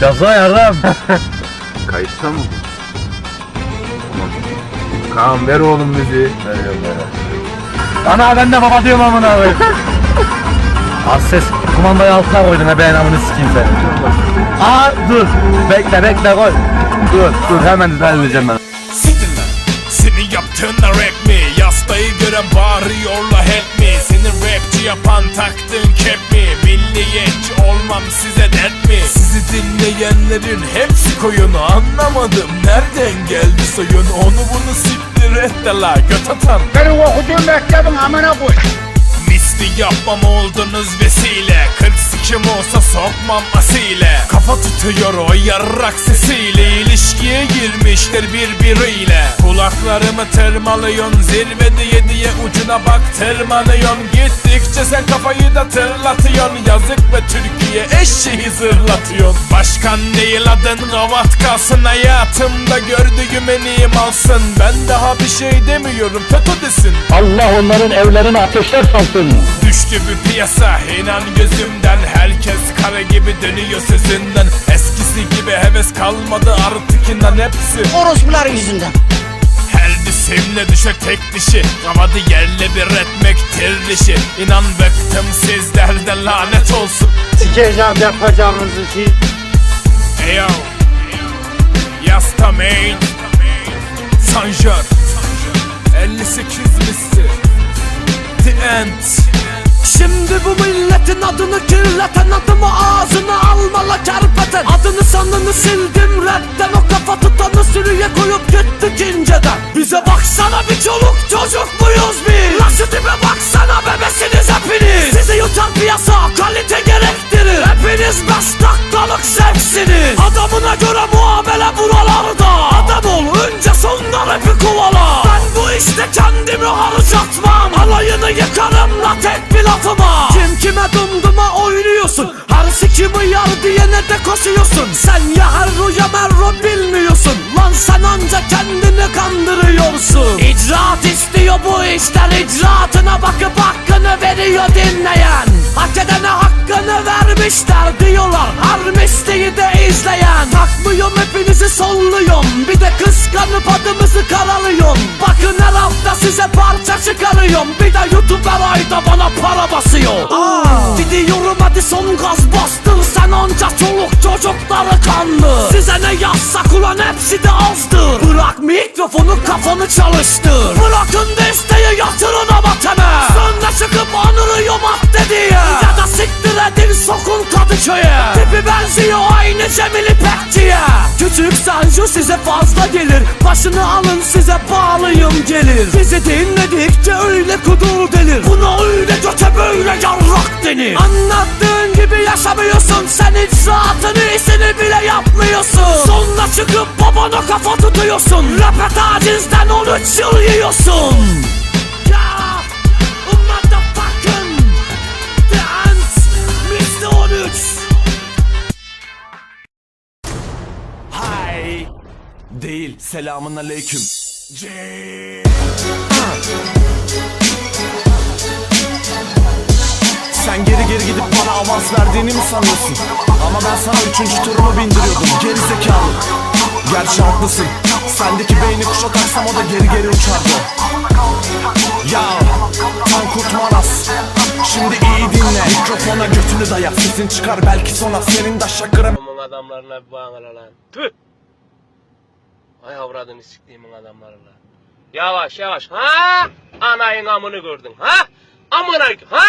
Yapsana yardım. Kayıtta mı? Tamam. Kaan ver oğlum müziği. Veriyorum. Ana ben de baba diyorum amına koyayım. Az ses kumandayı altına koydun ha ben amını sikeyim seni. Aa dur. Bekle bekle koy. Dur dur hemen düzenleyeceğim ben. Siktir lan. Senin yaptığın da rap mi? Yastayı gören bağırıyorlar help mi? Senin rapçi yapan taktığın kep mi? Milliyetçi olmam size dert mi? Sizi dinleyenlerin hepsi koyunu anlamadım Nereden geldi soyun onu bunu siktir et de la göt atan Benim okuduğum mektebin amına koy. Misli yapmam oldunuz vesile 40 sikim olsa sokmam asile Kafa tutuyor o yarrak sesiyle. İlişkiye girmiştir birbiriyle. Kulaklarımı tırmalıyorsun zirvede yediye ucuna bak tırmanıyorsun. Gittikçe sen kafayı da tırlatıyorsun. Yazık be Türkiye eşeği zırlatıyorsun. Başkan değil adın kavat kalsın hayatımda gördüğüm en iyi malsın. Ben daha bir şey demiyorum FETÖ desin. Allah onların evlerini ateşler salsın. Düştü bir piyasa inan gözümden Herkes kara gibi dönüyor sözünden Eskisi gibi heves kalmadı artık inan hepsi. Orospular yüzünden. Her cisimle düşer tek dişi. Kavadı yerle bir etmektir dişi. İnan bıktım sizlerden lanet olsun. Sikeceğim yapacağınızı ki. Eyo. Yasta main. Sanjar 58 misli The End Şimdi bu milletin adını kirleten Adımı ağzına almala kerpeten. Adını sanını sildim rapten O kafa tutanı sürüye koyup gittik inceden. Bize baksana bir çoluk çocuk muyuz biz? Şu tipe baksana bebesiniz hepiniz? Sizi yutan piyasa kalite gerektirir. Hepiniz beş dakikalık zevksiniz Adamına göre muamele buralarda. Adam ol önce sonra rapi kovala işte kendimi harcatmam Alayını yıkarım la tek bir lafıma. Kim kime dumduma oynuyorsun? Her sikimi yar diyene de koşuyorsun. Sen ya herro ya merro bilmiyorsun. Lan sen anca kendini kandırıyorsun. İcraat istiyor bu işler. İcraatına bakıp hakkını veriyor dinleyen. Hak edene hakkını vermişler diyorlar. Her misliyi de izleyen. Takmıyorum hepinizi solluyorum. Bir de kıskanıp adımızı karalıyorum size parça çıkarıyorum. Bir de YouTuber ayda bana para basıyor. Gidiyorum hadi son gaz bastır. Sen anca çoluk çocukları kanlı. Size ne yazsak ulan hepsi de azdır. Bırak mikrofonu kafanı çalıştır. Bırakın desteği yatırın ama teme. Sonra çıkıp anırıyor madde diye Ya da siktir edin sokun Kadıköy'e. Tipi benziyor aynı Cemil İpekçi'ye. Küçük Sanju size fazla gelir. Başını alın size bağlıyım gelir Bizi dinledikçe öyle kudul delir Buna öyle göte böyle yarrak denir. Anlattığın gibi yaşamıyorsun. Sen icraatın iyisini bile yapmıyorsun. Sonra çıkıp babana kafa tutuyorsun. Rap tacizden 13 yıl yiyorsun. Ya motherfucking Dance Mr. 13 Hay! Değil selamun aleyküm Sen geri geri gidip bana avans verdiğini mi sanıyorsun? Ama ben sana üçüncü turumu bindiriyordum geri zekalı Gerçi haklısın Sendeki beyni kuşa taksam o da geri geri uçardı Ya Tankurt Maras Şimdi iyi dinle Mikrofona götünü daya Sesin çıkar belki sonra Senin de Bunun adamlarına lan. Tüh! Ay avradını siktiğimin adamları lan. Yavaş yavaş. Ha? Anayın amını gördün. Ha? Amına ha?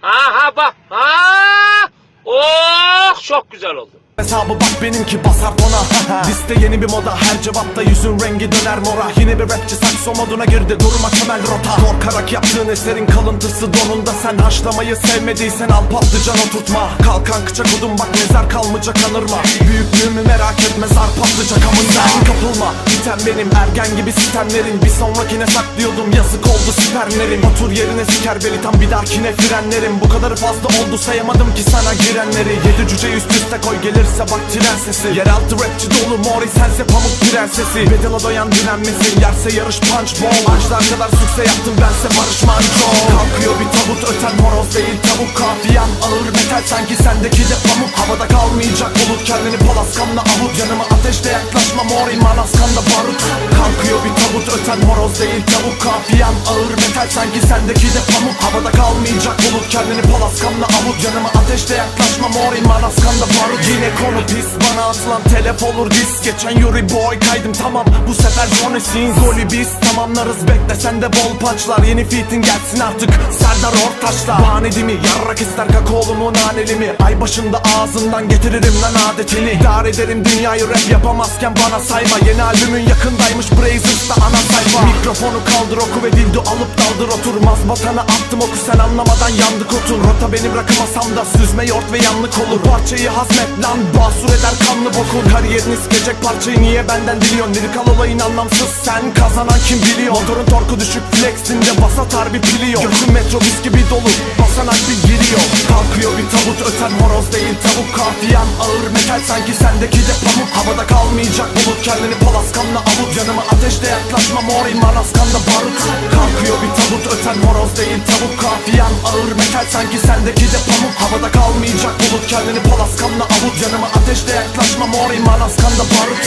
Ha ha bak. Ha? Oh çok güzel oldu. Hesabı bak benimki basar tona Liste yeni bir moda her cevapta yüzün rengi döner mora. Yine bir rapçi sakso moduna girdi durma temel rota. Korkarak yaptığın eserin kalıntısı donunda. Sen haşlamayı sevmediysen al patlıcan oturtma. Kalkan kıça kudum bak mezar kalmayacak anırma. Büyüklüğümü merak etme zar patlayacak amında Kapılma. Biten benim ergen gibi sistemlerin. Bir sonrakine saklıyordum yazık oldu spermlerim Otur yerine siker beli tam bir dahakine frenlerim Bu kadarı fazla oldu sayamadım ki sana girenleri. Yedi cüce üst üste koy gelir bak tren sesi. Yeraltı rapçi dolu mori sense pamuk prensesi. Bedela doyan direnmesin yerse yarış punch ball Ağaçlar kadar sükse yaptım bense Barış Manço Kalkıyor bir tabut öten horoz değil tavuk. Kafiyen ağır metal sanki sendeki de pamuk. Havada kalmayacak bulut kendini palaskanla avut. Yanıma ateşle yaklaşma mori manaskanda barut. Kalkıyor bir tabut öten horoz değil tavuk Kafiyen. Ağır metal sanki sendeki de pamuk. Havada kalmayacak bulut kendini palaskanla avut Yanıma ateşle yaklaşma mori manaskanda barut. Yine konu pis bana atılan telef olur dis Geçen Yuri boy kaydım tamam. Bu sefer Johnny Sins. Golü biz tamamlarız bekle sen de bol punchlar Yeni fitin gelsin artık Serdar Ortaç'la. Bahanedi mi yarrak ister kakaolu mu naneli mi Ay başında ağzından getiririm lan adetini. İdare ederim dünyayı rap yapamazken bana sayma. Yeni albümün yakındaymış Brazzers'ta ana sayfa. Mikrofonu kaldır oku ve dildo alıp daldır otur. Mazbatana attım oku. Sen anlamadan yandık otur. Rota benim rakı masamda süzme yoğurt ve yanlık olur. Parçayı hazmet lan basur eder kanlı bokun. Kariyerini sikecek parçayı niye benden diliyorsun? Lirikal olayın anlamsız sen kazanan kim biliyor? Motorun torku düşük flexinde basa tar bir pili yok metrobüs gibi dolu basan bir giriyor. Kalkıyor bir tabut öten horoz değil tavuk. Kafiyen ağır metal sanki sendeki de pamuk. Havada kalmayacak bulut kendini palaskanla avut. Yanıma ateşle yaklaşma mori manaskanda barut. Kalkıyor bir tabut öten horoz değil tavuk. Kafiyen ağır metal sanki sendeki de pamuk. Havada kalmayacak bulut kendini palaskanla avut. Yanıma ateşle yaklaşma mori manaskanda barut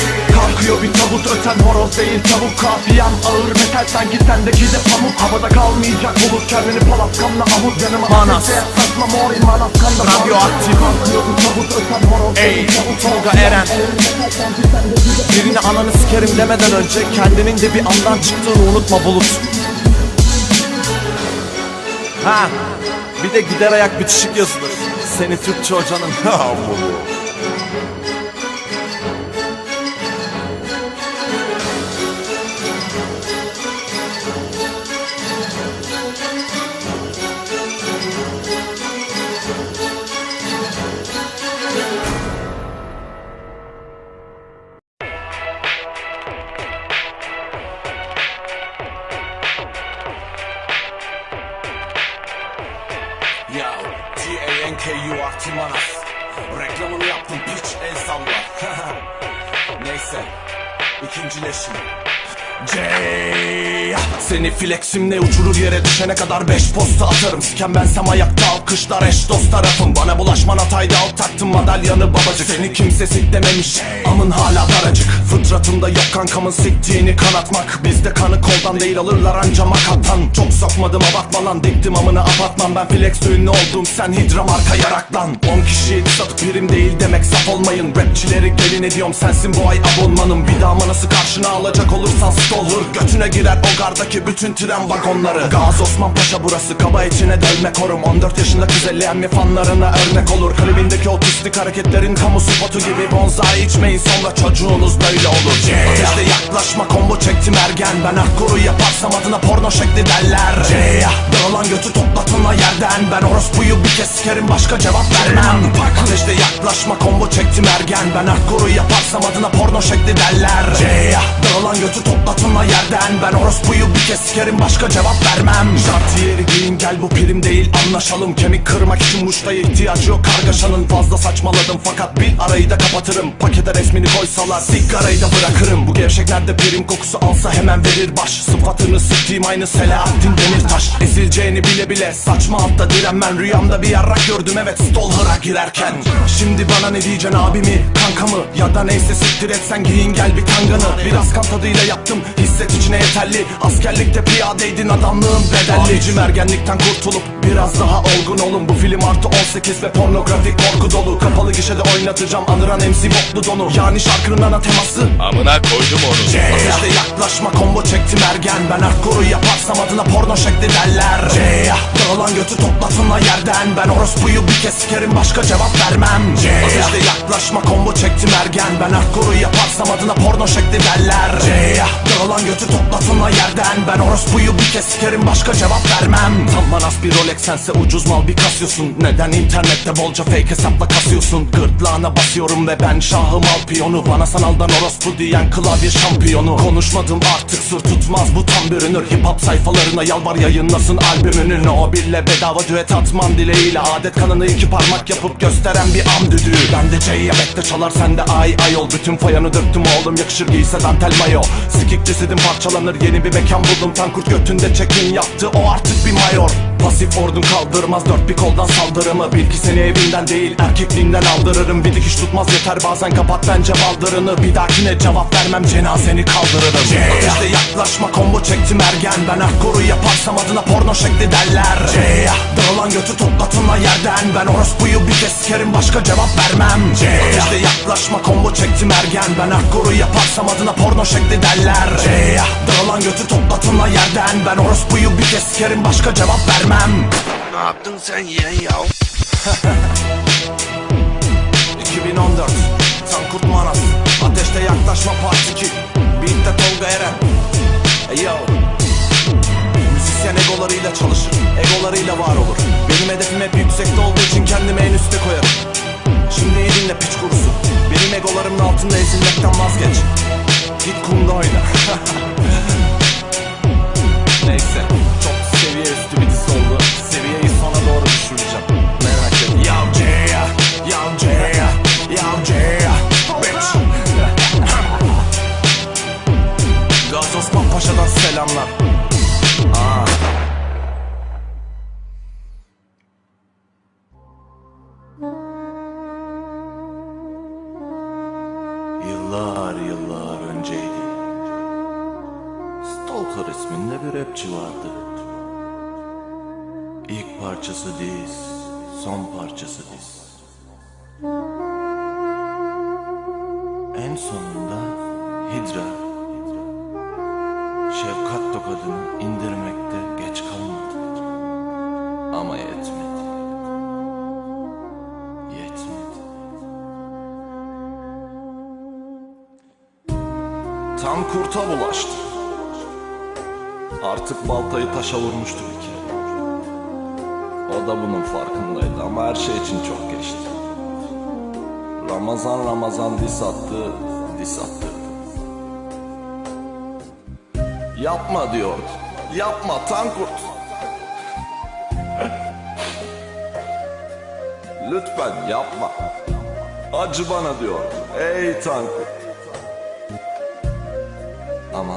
Kalkıyor bir tabut öten horoz değil tavuk. Kafiyen ağır metal sanki sendeki de pamuk. Havada kalmayacak bulut kendini palaskanla avut Yanıma ateşle yaklaşma mori manaskanda barut Radyoaktif. Kalkıyor bir tabut öten horoz tavuk. Tolga Eren. Birini ananı sikerim demeden önce Kendinin de bir andan çıktığını unutma bulut. Ha bir de gider ayak bitişik yazılır. Seni Türkçe hocanın. Ya resimde düşene kadar beş posta atarım. Siken bensem ayakta alkışlar eş dost tarafım. Bana bulaşman hataydı alt taktım madalyanı babacık. Seni kimse siklememiş amın hala daracık. Fıtratımda yok kankamın siktiğini kanatmak. Bizde kanı koldan değil alırlar anca makattan Çok sokmadım abartma lan diktim amını apartman. Ben flex ünlü oldum sen hidra marka yaraklan. 10 kişi satıp birim değil demek saf olmayın. Rapçileri gelin ediyorum sensin bu ay abonmanım. Bir daha manası karşına alacak olursan stalker. Götüne girer o gardaki bütün tren vagonları. Gaz Osman Paşa burası kaba içine dölme korum. 14 yaşında kız elleyen mi fanlarına örnek olur. Klibindeki otistik hareketlerin kamu spotu gibi Bonzai içmeyin sonra çocuğunuz böyle olur. Ateşle yaklaşma combo çektim ergen. Ben akkoru yaparsam adına porno şekli derler. Dağılan götü toplatınla yerden Ben orospuyu bir kez sikerim başka cevap vermem. Ateşle yaklaşma combo çektim ergen. Ben akkoru yaparsam adına porno şekli derler. Dağılan götü toplatınla yerden. Ben orospuyu bir kez sikerim başka cevap vermem. Şartiyeri giyin gel bu prim değil anlaşalım. Kemik kırmak için muştaya ihtiyacı yok kargaşanın. Fazla saçmaladım fakat bir arayı da kapatırım. Pakete resmini koysalar sigarayı da bırakırım. Bu gevşeklerde prim kokusu alsa hemen verir baş. Sıfatını sıktığım aynı Selahattin Demirtaş. Ezileceğini bile bile saçma altta direnmen Rüyamda bir yarrak gördüm evet Stolher'a girerken. Şimdi bana ne diyeceksin abimi kankamı Ya da neyse siktir et sen giyin gel bir kanganı Biraz kan tadıyla yaptım hisset içine yeterli. Askerlikte piyadeydin adamlığın bedelli. Abicim ergenlikten kurtulup biraz daha olgun olun. Bu film artı 18 ve pornografik korku dolu. Kapalı gişede oynatacağım. Anıran MC boklu donu. Yani şarkının ana teması. Amına koydum onu. Ateşle yaklaşma. Combo çektim ergen. Ben hardcore'u yaparsam adına porno şekli derler. Dağılan götü toplatınla yerden. Ben orospuyu bir kez sikerim başka cevap vermem. Ateşle yaklaşma. Combo çektim ergen. Ben hardcore'u yaparsam adına porno şekli derler. Dağılan götü toplatınla yerden. Ben orospuyu bir kez sikerim başka cevap vermem. Tam manas bir role Edeceksense ucuz mal bir kasıyorsun Neden internette bolca fake hesapla kasıyorsun? Gırtlağına basıyorum ve ben şahım al piyonu Bana sanaldan orospu diyen klavye şampiyonu. Konuşmadım artık sır tutmaz bu tam bürünür Hip hop sayfalarına yalvar yayınlasın albümünü. O bille bedava düet atmam dileğiyle Adet kanını iki parmak yapıp gösteren bir am düdüğü. Ben de C'ye bekle çalar sen de ay ay ol Bütün fayanı döktüm oğlum yakışır giyse dantel mayo. Sikik cesedim parçalanır yeni bir mekan buldum. Tankurt götünde check-in yaptı o artık bir mayor Pasif ordun kaldırmaz dört bir koldan saldırımı. Bil ki seni evinden değil erkekliğinden aldırırım. Bir dikiş tutmaz yeter bazen kapat bence baldırını. Bir dahakine cevap vermem cenazeni kaldırırım. Ateşte yaklaşma combo çektim ergen. Ben erkoru yaparsam adına porno şekli derler. C'ya Dağılan götü toplatınla yerden. Ben orospuyu bir kez sikerim başka cevap vermem. Ateşte yaklaşma combo çektim ergen. Ben erkoru yaparsam adına porno şekli derler. C'ya Dağılan götü toplatınla yerden. Ben orospuyu bir kez sikerim başka cevap vermem Ne yaptın sen yeğen ya? 2014 Tankurt Manas Ateşte yaklaşma part 2 Beat'te Tolga Eren. Hey yo Müzisyen egolarıyla çalışır Egolarıyla var olur. Benim hedefim hep yüksekte olduğu için kendimi en üste koyarım. Şimdi iyi dinle piç kurusu Benim egolarımın altında ezilmekten vazgeç. Git kumda oyna. Neyse Çok seviye üstü bir diss oldu Seviyeyi sona doğru düşüreceğim. Merak etme. Yav C'ya Yav C'ya Yav C'ya Bitch Gazi Osman Paşa'dan selamlar. Aa. Yıllar yıllar önceydi. Stalker isminde bir rapçi vardı parçası diz, son parçası diz En sonunda Hidra Şefkat tokadını indirmekte geç kalmadı Ama yetmedi. Yetmedi. Tam kurta bulaştı Artık baltayı taşa vurmuştu bir kere O da bunun farkındaydı ama her şey için çok geçti Ramazan Ramazan dis attı, dis attı Yapma diyordu. Yapma Tankurt. Lütfen yapma. Acı bana diyordu. Ey Tankurt. Ama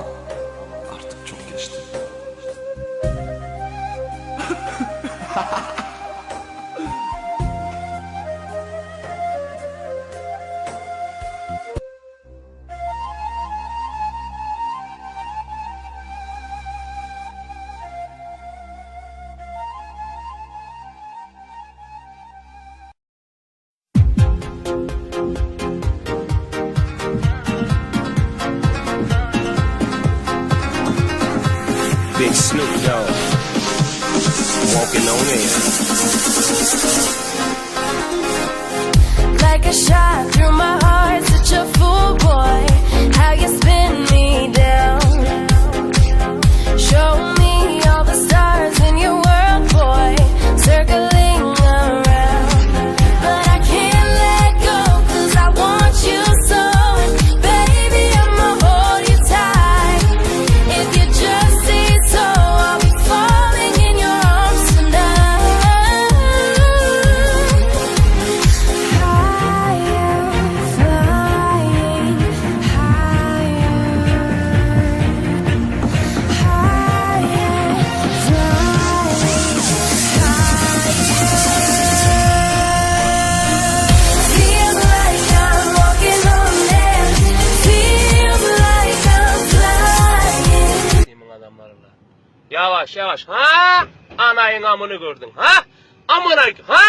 Yavaş yavaş. Ha? Anayın amını gördün. Ha? Amına ha?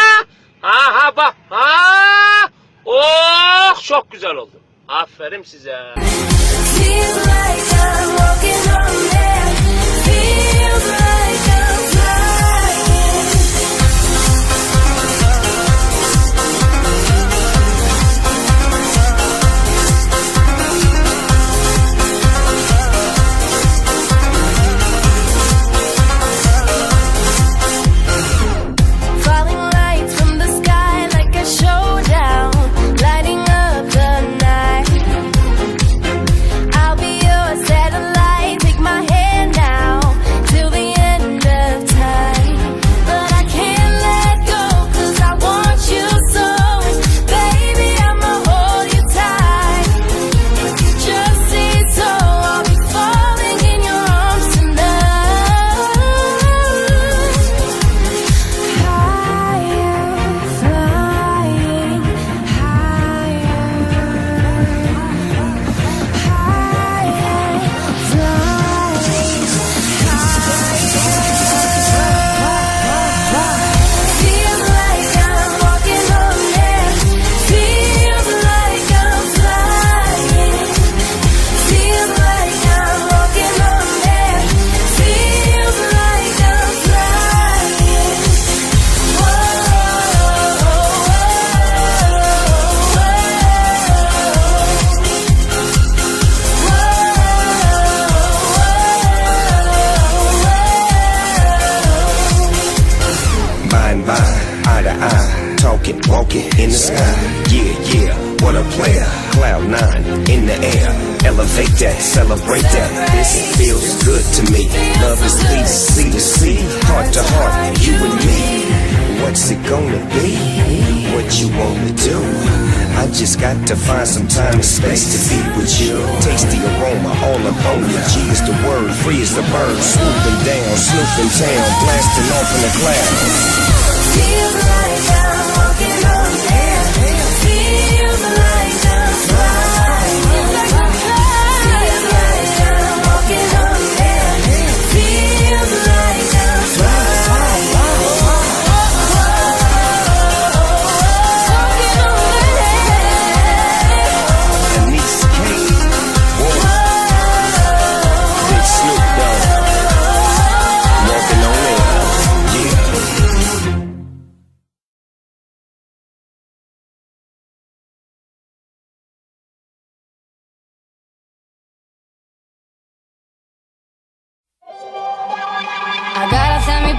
Ha ha bak. Ha? Oh çok güzel oldu. Aferin size. Feels like I'm walking on air. Feels like celebrate that. This feels good to me. Love is easy to see, heart to heart, you and me. What's it gonna be? What you wanna do? I just got to find some time and space to be with you. Taste the aroma all up on you. G is the word, free as the bird. Swooping down, snooping town, blasting off in the clouds.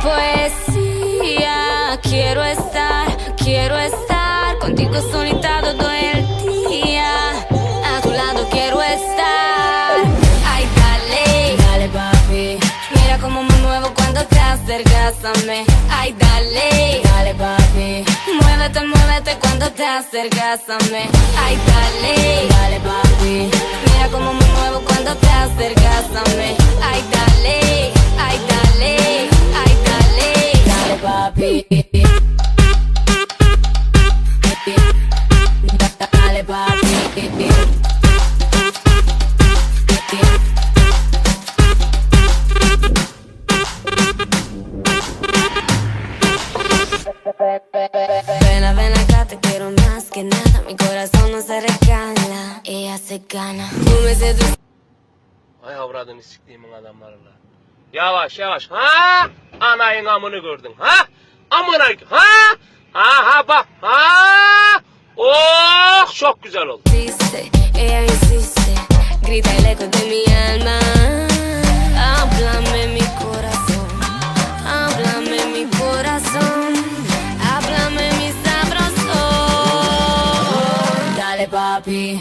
Poesía. Quiero estar, quiero estar contigo solita todo el día. A tu lado quiero estar. Ay, dale, dale, papi. Mira cómo me muevo cuando te acercas a mí. Ay, dale, dale, papi. Muévete, muévete cuando te acercas a mí. Ay, dale, dale, papi. Mira cómo me muevo cuando te acercas a mí. Ay, dale, ay, dale, papi. Dale, papi. Ven, ven acá, te quiero más que nada. Mi corazón no se regala, ella se gana. Tú me seduces. Ay avradını siktiğimin adamları lan. Yavaş yavaş. Ha? Anayın amını gördün. Ha? Amına ha? Ha ha bak. Ha? Oh çok güzel oldu. insiste, ella insiste, grita el eco de mi alma. Háblame mi corazón, háblame mi corazón, háblame mi sabroso. Dale papi,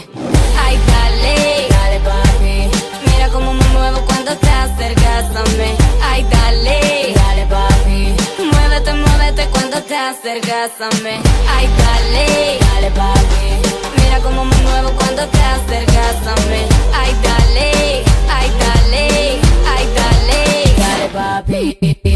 ay dale, dale papi. Mira cómo me muevo cuando te acercas a mí. Ay dale, dale papi. Cuando te acercas a mí. Ay dale, dale papi. Mira cómo me muevo cuando te acercas a mí. Ay, dale, ay, dale, ay, dale, dale, papi.